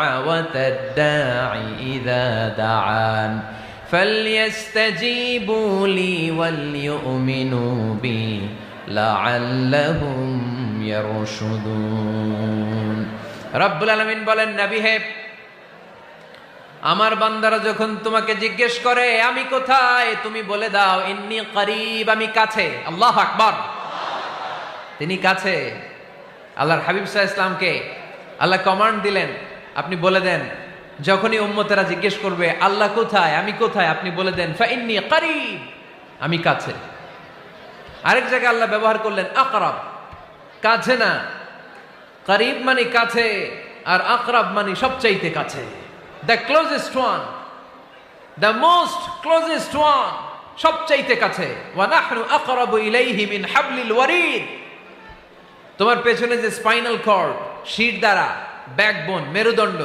دعوة الداع إذا دعان فليستجيبوا لي وليؤمنوا بي لعلهم يرشدون رب العالمين বলেন নবী হে আমার বান্দারা যখন তোমাকে জিজ্ঞেস করে আমি কোথায় তুমি বলে দাও ইন্নি করিব আমি কাছে আল্লাহ আকবার তিনি কাছে আল্লাহর হাবিব সাহা ইসলামকে আল্লাহ কমান্ড দিলেন আপনি বলে দেন, যখনই উম্মতেরা জিজ্ঞেস করবে, আল্লাহ কোথায়? আমি কোথায়? আপনি বলে দেন, ফাইন্নি করিব। আমি কাছে। আরেক জায়গায় আল্লাহ ব্যবহার করলেন, আকরাব। কাছে না। করিব মানে কাছে, আর আকরাব মানে সবচাইতে কাছে। The closest one the most closest one সবচাইতে কাছে। তোমার পেছনে যে স্পাইনাল কর্ড, শির দ্বারা ব্যাকবোন মেরুদণ্ড।